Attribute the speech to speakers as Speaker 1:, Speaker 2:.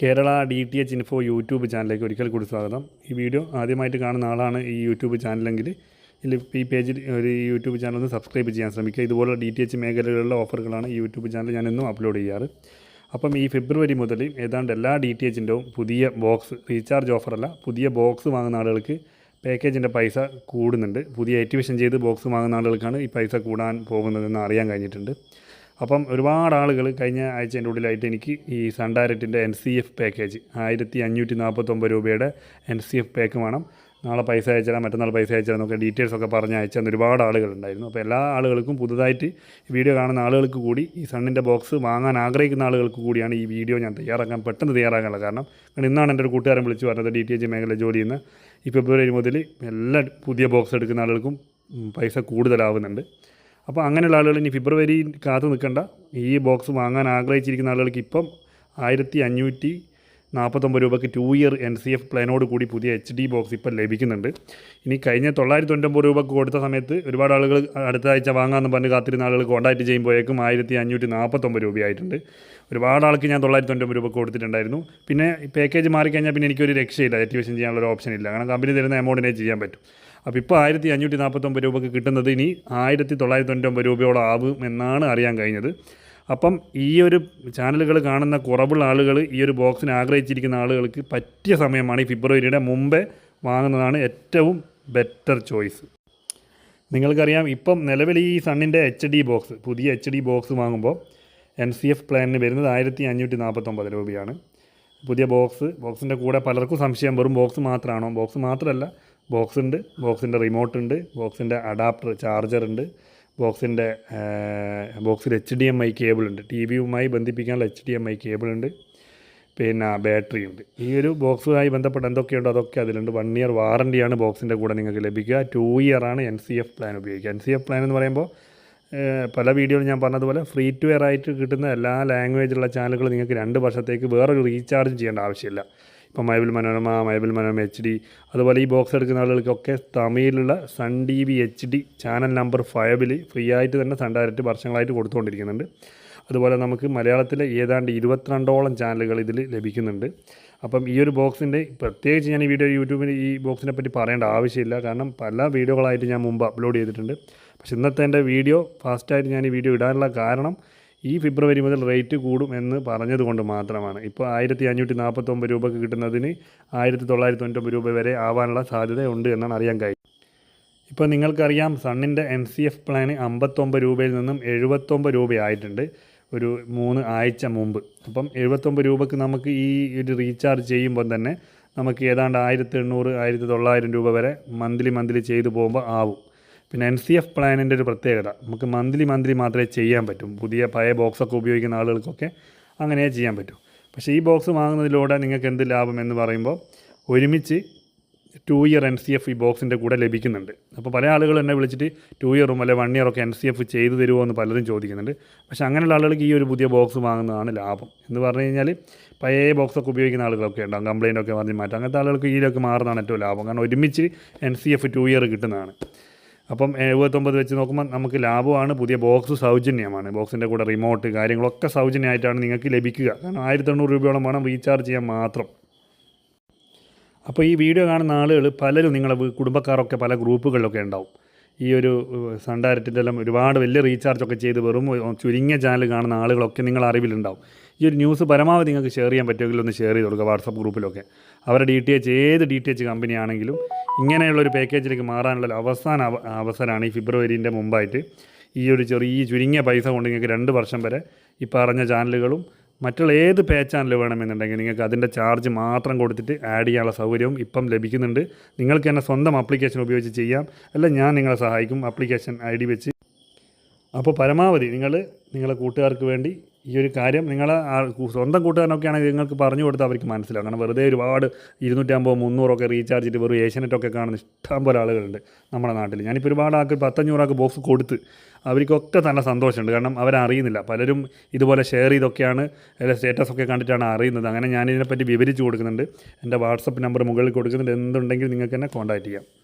Speaker 1: Kerala D T H info YouTube ചാനലിലേക്ക് ഒരിക്കൽ കൂടി സ്വാഗതം. ഈ വീഡിയോ ആദ്യമായിട്ട് കാണുന്ന ആളാണ് ഈ യൂട്യൂബ് ചാനലെങ്കിൽ ഈ പേജിൽ ഒരു യൂട്യൂബ് ചാനൽ ഒന്ന് സബ്സ്ക്രൈബ് ചെയ്യാൻ ശ്രമിക്കുക. ഇതുപോലെ ഡി ടി എച്ച് മേഖലകളിലെ ഓഫറുകളാണ് ഈ യൂട്യൂബ് ചാനൽ ഞാൻ എന്നും അപ്ലോഡ് ചെയ്യാറ്. അപ്പം ഈ ഫെബ്രുവരി മുതൽ ഏതാണ്ട് എല്ലാ ഡി ടി എച്ചിന്റെയും പുതിയ ബോക്സ് റീചാർജ് ഓഫറല്ല പുതിയ ബോക്സ് വാങ്ങുന്ന ആളുകൾക്ക് പാക്കേജിന്റെ പൈസ കൂടുന്നുണ്ട്. പുതിയ ആക്ടിവേഷൻ ചെയ്ത് ബോക്സ് വാങ്ങുന്ന ആളുകൾക്കാണ് ഈ പൈസ കൂടാൻ പോകുന്നതെന്ന് അറിയാൻ കഴിഞ്ഞിട്ടുണ്ട്. അപ്പം ഒരുപാട് ആളുകൾ കഴിഞ്ഞ ആഴ്ചേന്റെ ഉള്ളിലായിട്ട് എനിക്ക് ഈ സൺ ഡയറക്റ്റിന്റെ എൻ സി എഫ് പാക്കേജ് ആയിരത്തി അഞ്ഞൂറ്റി നാൽപ്പത്തൊമ്പത് രൂപയുടെ എൻ സി എഫ് പാക്ക് വേണം. നാളെ പൈസ അയച്ചാൽ മറ്റന്നാൾ പൈസ അയച്ചാൽ നമുക്ക് ഡീറ്റെയിൽസ് ഒക്കെ പറഞ്ഞ് അയച്ചാൽ ഒരുപാട് ആളുകളുണ്ടായിരുന്നു. അപ്പോൾ എല്ലാ ആളുകൾക്കും പുതുതായിട്ട് വീഡിയോ കാണുന്ന ആളുകൾക്ക് കൂടി ഈ സണ്ണിന്റെ ബോക്സ് വാങ്ങാൻ ആഗ്രഹിക്കുന്ന ആളുകൾക്ക് കൂടിയാണ് ഈ വീഡിയോ ഞാൻ തയ്യാറാക്കാൻ പെട്ടെന്ന് തയ്യാറാക്കാനുള്ള കാരണം. കാരണം ഇന്നാണ് എന്റെ ഒരു കൂട്ടുകാരൻ വിളിച്ച് പറഞ്ഞത് ഡി ടി എച്ച് മേഖല ജോലി ചെയ്യുന്ന ഈ ഫെബ്രുവരി മുതൽ എല്ലാ പുതിയ ബോക്സ് എടുക്കുന്ന ആളുകൾക്കും പൈസ കൂടുതലാവുന്നുണ്ട്. അപ്പോൾ അങ്ങനെയുള്ള ആളുകൾ ഇനി ഫെബ്രുവരി കാത്തു നിൽക്കേണ്ട. ഈ ബോക്സ് വാങ്ങാൻ ആഗ്രഹിച്ചിരിക്കുന്ന ആളുകൾക്ക് ഇപ്പം ആയിരത്തി അഞ്ഞൂറ്റി നാൽപ്പത്തൊമ്പത് രൂപയ്ക്ക് two year N C F പ്ലാനോട് കൂടി പുതിയ എച്ച് ഡി ബോക്സ് ഇപ്പം ലഭിക്കുന്നുണ്ട്. ഇനി കഴിഞ്ഞ തൊള്ളായിരത്തി തൊണ്ണൂറ്റൊമ്പത് രൂപയ്ക്ക് കൊടുത്ത സമയത്ത് ഒരുപാട് ആളുകൾ അടുത്ത ആഴ്ച വാങ്ങാമെന്ന് പറഞ്ഞ് കാത്തിരുന്ന ആളുകൾ കോൺടാക്ട് ചെയ്യുമ്പോഴേക്കും ആയിരത്തി അഞ്ഞൂറ്റി നാൽപ്പത്തൊമ്പത് രൂപയായിട്ടുണ്ട് ഒരുപാട് ആൾക്ക് ഞാൻ തൊള്ളായിരത്തി തൊണ്ണൂറ് രൂപ കൊടുത്തിട്ടുണ്ടായിരുന്നു. പിന്നെ പാക്കേജ് മാറിക്കഴിഞ്ഞാൽ പിന്നെ എനിക്കൊരു രക്ഷയില്ല. ആക്ടിവേഷൻ ചെയ്യാനുള്ള ഒരു ഓപ്ഷൻ ഇല്ല. കാരണം കമ്പനി തരുന്ന എമൗണ്ടിനെ ചെയ്യാൻ പറ്റും. അപ്പോൾ ഇപ്പോൾ ആയിരത്തി അഞ്ഞൂറ്റി നാൽപ്പത്തൊമ്പത് രൂപയ്ക്ക് കിട്ടുന്നത് ഇനി ആയിരത്തി തൊള്ളായിരത്തി തൊണ്ണൂറ്റൊമ്പത് രൂപയോളം ആവും എന്നാണ് അറിയാൻ കഴിഞ്ഞത്. അപ്പം ഈ ഒരു ചാനലുകൾ കാണുന്ന കുറവുള്ള ആളുകൾ ഈ ഒരു ബോക്സിന് ആഗ്രഹിച്ചിരിക്കുന്ന ആളുകൾക്ക് പറ്റിയ സമയമാണ് ഈ ഫെബ്രുവരിയുടെ മുമ്പേ വാങ്ങുന്നതാണ് ഏറ്റവും ബെറ്റർ ചോയ്സ് നിങ്ങൾക്കറിയാം ഇപ്പം നിലവിൽ ഈ സണ്ണിന്റെ എച്ച് ഡി ബോക്സ് പുതിയ എച്ച് ഡി ബോക്സ് വാങ്ങുമ്പോൾ എൻ സി എഫ് പ്ലാനിന് വരുന്നത് ആയിരത്തി അഞ്ഞൂറ്റി നാൽപ്പത്തൊമ്പത് രൂപയാണ്. പുതിയ ബോക്സ് ബോക്സിന്റെ കൂടെ പലർക്കും സംശയം വെറും ബോക്സ് മാത്രമാണോ? ബോക്സ് മാത്രമല്ല ബോക്സ് ഉണ്ട് ബോക്സിന്റെ റിമോട്ട് ഉണ്ട് ബോക്സിന്റെ അഡാപ്റ്റർ ചാർജർ ഉണ്ട് ബോക്സിന്റെ ബോക്സിൽ H D M I cable ഉണ്ട് ടി വിയുമായി ബന്ധിപ്പിക്കാനുള്ള H D M I cable ഉണ്ട് പിന്നെ ബാറ്ററി ഉണ്ട് ഈ ഒരു ബോക്സുമായി ബന്ധപ്പെട്ട് എന്തൊക്കെയുണ്ടോ? അതൊക്കെ അതിലുണ്ട്. വൺ ഇയർ വാറണ്ടിയാണ് ബോക്സിന്റെ കൂടെ നിങ്ങൾക്ക് ലഭിക്കുക. ടു ഇയറാണ് എൻ സി എഫ് പ്ലാൻ ഉപയോഗിക്കുക. എൻ സി എഫ് പ്ലാൻ എന്ന് പറയുമ്പോൾ പല വീഡിയോയിൽ ഞാൻ പറഞ്ഞതുപോലെ ഫ്രീ ടു എയർ ആയിട്ട് കിട്ടുന്ന എല്ലാ ലാംഗ്വേജുള്ള ചാനലുകൾ നിങ്ങൾക്ക് രണ്ട് വർഷത്തേക്ക് വേറൊരു റീചാർജ് ചെയ്യേണ്ട ആവശ്യമില്ല. ഇപ്പോൾ മൈബിൾ മനോരമ മൈബിൾ മനോരമ എച്ച് ഡി അതുപോലെ ഈ ബോക്സ് എടുക്കുന്ന ആളുകൾക്കൊക്കെ തമിഴിലുള്ള Sun T V H D channel number ഫൈവിൽ ഫ്രീ ആയിട്ട് തന്നെ സൺ ഡയറക്റ്റ് വർഷങ്ങളായിട്ട് കൊടുത്തുകൊണ്ടിരിക്കുന്നുണ്ട്. അതുപോലെ നമുക്ക് മലയാളത്തിലെ ഏതാണ്ട് ഇരുപത്തിരണ്ടോളം ചാനലുകൾ ഇതിൽ ലഭിക്കുന്നുണ്ട്. അപ്പം ഈ ഒരു ബോക്സിന്റെ പ്രത്യേകിച്ച് ഞാൻ ഈ വീഡിയോ യൂട്യൂബിൽ ഈ ബോക്സിനെ പറ്റി പറയേണ്ട ആവശ്യമില്ല. കാരണം പല വീഡിയോകളായിട്ട് ഞാൻ മുമ്പ് അപ്ലോഡ് ചെയ്തിട്ടുണ്ട്. പക്ഷേ ഇന്നത്തെ എന്റെ വീഡിയോ ഫാസ്റ്റായിട്ട് ഞാൻ ഈ വീഡിയോ ഇടാനുള്ള കാരണം ഈ ഫെബ്രുവരി മുതൽ റേറ്റ് കൂടും എന്ന് പറഞ്ഞതുകൊണ്ട് മാത്രമാണ്. ഇപ്പോൾ ആയിരത്തി അഞ്ഞൂറ്റി നാൽപ്പത്തൊമ്പത് രൂപയ്ക്ക് കിട്ടുന്നതിന് ആയിരത്തി തൊള്ളായിരത്തി തൊണ്ണൂറ്റൊമ്പത് രൂപ വരെ ആവാനുള്ള സാധ്യത ഉണ്ട് എന്നാണ് അറിയാൻ കഴിയും ഇപ്പോൾ നിങ്ങൾക്കറിയാം സണ്ണിന്റെ എം സി എഫ് പ്ലാന് അമ്പത്തൊമ്പത് രൂപയിൽ നിന്നും എഴുപത്തൊമ്പത് രൂപയായിട്ടുണ്ട് ഒരു മൂന്ന് ആഴ്ച മുമ്പ്. അപ്പം എഴുപത്തൊമ്പത് രൂപക്ക് നമുക്ക് ഈ ഒരു റീചാർജ് ചെയ്യുമ്പോൾ തന്നെ നമുക്ക് ഏതാണ്ട് ആയിരത്തി എണ്ണൂറ് ആയിരത്തി തൊള്ളായിരം രൂപ വരെ മന്ത്ലി മന്ത്ലി ചെയ്തു പോകുമ്പോൾ ആവും. പിന്നെ എൻ സി എഫ് പ്ലാനിന്റെ ഒരു പ്രത്യേകത. നമുക്ക് മന്ത്ലി മന്ത്ലി മാത്രമേ ചെയ്യാൻ പറ്റും. പുതിയ പഴയ ബോക്സൊക്കെ ഉപയോഗിക്കുന്ന ആളുകൾക്കൊക്കെ അങ്ങനെ ചെയ്യാൻ പറ്റും. പക്ഷേ ഈ ബോക്സ് വാങ്ങുന്നതിലൂടെ നിങ്ങൾക്ക് എന്ത് ലാഭം എന്ന് പറയുമ്പോൾ ഒരുമിച്ച് two year N C F ഈ ബോക്സിന്റെ കൂടെ ലഭിക്കുന്നുണ്ട്. അപ്പോൾ പല ആളുകൾ എന്നെ വിളിച്ചിട്ട് ടു ഇയറും അല്ലെ വൺ ഇയറൊക്കെ എൻ സി എഫ് ചെയ്തു തരുമോ എന്ന് പലരും ചോദിക്കുന്നുണ്ട്. പക്ഷേ അങ്ങനെയുള്ള ആളുകൾക്ക് ഈ ഒരു പുതിയ ബോക്സ് വാങ്ങുന്നതാണ് ലാഭം. എന്ന് പറഞ്ഞു കഴിഞ്ഞാൽ പഴയ ബോക്സൊക്കെ ഉപയോഗിക്കുന്ന ആളുകളൊക്കെ ഉണ്ടാകും കംപ്ലയിന്റ് ഒക്കെ പറഞ്ഞ് മാറ്റാം. അങ്ങനത്തെ ആളുകൾക്ക് ഇതിലൊക്കെ മാറുന്നതാണ് ഏറ്റവും ലാഭം. കാരണം ഒരുമിച്ച് N C F two year കിട്ടുന്നതാണ്. അപ്പം എഴുപത്തൊമ്പത് വെച്ച് നോക്കുമ്പോൾ നമുക്ക് ലാഭമാണ് പുതിയ ബോക്സ് സൗജന്യമാണ്. ബോക്സിന്റെ കൂടെ റിമോട്ട് കാര്യങ്ങളൊക്കെ സൗജന്യമായിട്ടാണ് നിങ്ങൾക്ക് ലഭിക്കുക. കാരണം ആയിരത്തി എണ്ണൂറ് രൂപയോളം വേണം റീചാർജ് ചെയ്യാൻ മാത്രം. അപ്പോൾ ഈ വീഡിയോ കാണുന്ന ആളുകൾ പലരും നിങ്ങളുടെ കുടുംബക്കാരൊക്കെ പല ഗ്രൂപ്പുകളിലൊക്കെ ഉണ്ടാവും. ഈ ഒരു സൺ എല്ലാം ഒരുപാട് വലിയ റീചാർജ് ഒക്കെ ചെയ്ത് വെറും ചുരുങ്ങിയ ചാനൽ കാണുന്ന ആളുകളൊക്കെ നിങ്ങളുടെ അറിവിലുണ്ടാവും. ഈ ഒരു ന്യൂസ് പരമാവധി നിങ്ങൾക്ക് ഷെയർ ചെയ്യാൻ പറ്റുമെങ്കിൽ ഒന്ന് ഷെയർ ചെയ്ത് കൊടുക്കുക വാട്സപ്പ് ഗ്രൂപ്പിലൊക്കെ അവരുടെ ഡി ടി എച്ച് ഏത് ഡി ടി എച്ച് കമ്പനിയാണെങ്കിലും ഇങ്ങനെയുള്ള ഒരു പാക്കേജിലേക്ക് മാറാനുള്ള അവസാന അവസരമാണ് ഈ ഫെബ്രുവരിന്റെ മുമ്പായിട്ട് ഈ ഒരു ചെറിയ ചുരുങ്ങിയ പൈസ കൊണ്ട് നിങ്ങൾക്ക് രണ്ട് വർഷം വരെ ഈ പറഞ്ഞ ചാനലുകളും മറ്റുള്ള ഏത് പേ ചാനൽ വേണമെന്നുണ്ടെങ്കിൽ നിങ്ങൾക്ക് അതിന്റെ ചാർജ് മാത്രം കൊടുത്തിട്ട് ആഡ് ചെയ്യാനുള്ള സൗകര്യവും ഇപ്പം ലഭിക്കുന്നുണ്ട്. നിങ്ങൾക്ക് തന്നെ സ്വന്തം ആപ്ലിക്കേഷൻ ഉപയോഗിച്ച് ചെയ്യാം. അല്ല ഞാൻ നിങ്ങളെ സഹായിക്കും. ആപ്ലിക്കേഷൻ ഐ ഡി വെച്ച്. അപ്പോൾ പരമാവധി നിങ്ങൾ നിങ്ങളെ കൂട്ടുകാർക്ക് വേണ്ടി ഈ ഒരു കാര്യം നിങ്ങൾ സ്വന്തം കൂട്ടുകാരനൊക്കെ ആണെങ്കിൽ നിങ്ങൾക്ക് പറഞ്ഞു കൊടുത്താൽ അവർക്ക് മനസ്സിലാവും. കാരണം വെറുതെ ഒരുപാട് ഇരുന്നൂറ്റമ്പത് മുന്നൂറൊക്കെ റീചാർജ് ചെയ്ത് വെറും ഏഷ്യനെറ്റൊക്കെ കാണുന്ന ഇഷ്ടം പോലെ ആളുകളുണ്ട് നമ്മുടെ നാട്ടിൽ. ഞാനിപ്പോൾ ഒരുപാട് ആൾക്ക് പത്തഞ്ഞൂറാൾക്ക് ബോക്സ് കൊടുത്ത് അവർക്കൊക്കെ തന്നെ സന്തോഷമുണ്ട്. കാരണം അവരറിയുന്നില്ല. പലരും ഇതുപോലെ ഷെയർ ചെയ്തൊക്കെയാണ് അല്ലെങ്കിൽ സ്റ്റേറ്റസ് ഒക്കെ കണ്ടിട്ടാണ് അറിയുന്നത്. അങ്ങനെ ഞാനിതിനെപ്പറ്റി വിവരിച്ച് കൊടുക്കുന്നുണ്ട്. എന്റെ വാട്സപ്പ് നമ്പർ മുകളിൽ കൊടുക്കുന്നുണ്ട്. എന്തുണ്ടെങ്കിൽ നിങ്ങൾക്ക് എന്നെ കോൺടാക്റ്റ് ചെയ്യാം.